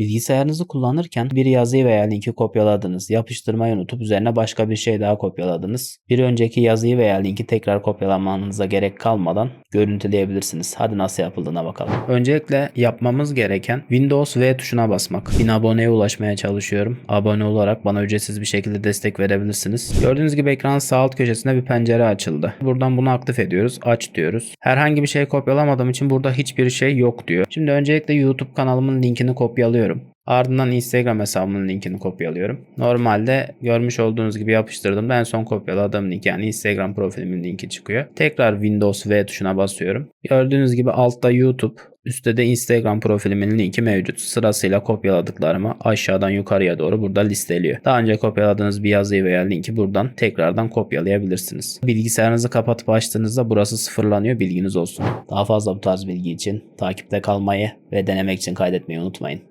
Bilgisayarınızı kullanırken bir yazıyı veya linki kopyaladınız, yapıştırmayı unutup üzerine başka bir şey daha kopyaladınız. Bir önceki yazıyı veya linki tekrar kopyalamanıza gerek kalmadan görüntüleyebilirsiniz. Hadi nasıl yapıldığına bakalım. Öncelikle yapmamız gereken Windows V tuşuna basmak. 1000 aboneye ulaşmaya çalışıyorum. Abone olarak bana ücretsiz bir şekilde destek verebilirsiniz. Gördüğünüz gibi ekranın sağ alt köşesinde bir pencere açıldı. Buradan bunu aktif ediyoruz. Aç diyoruz. Herhangi bir şey kopyalamadığım için burada hiçbir şey yok diyor. Şimdi öncelikle YouTube kanalımın linkini kopyalıyorum. Ardından Instagram hesabımın linkini kopyalıyorum. Normalde görmüş olduğunuz gibi yapıştırdığımda en son kopyaladığım link yani Instagram profilimin linki çıkıyor. Tekrar Windows V tuşuna basıyorum. Gördüğünüz gibi altta YouTube, üstte de Instagram profilimin linki mevcut. Sırasıyla kopyaladıklarımı aşağıdan yukarıya doğru burada listeliyor. Daha önce kopyaladığınız bir yazıyı veya linki buradan tekrardan kopyalayabilirsiniz. Bilgisayarınızı kapatıp açtığınızda burası sıfırlanıyor bilginiz olsun. Daha fazla bu tarz bilgi için takipte kalmayı ve denemek için kaydetmeyi unutmayın.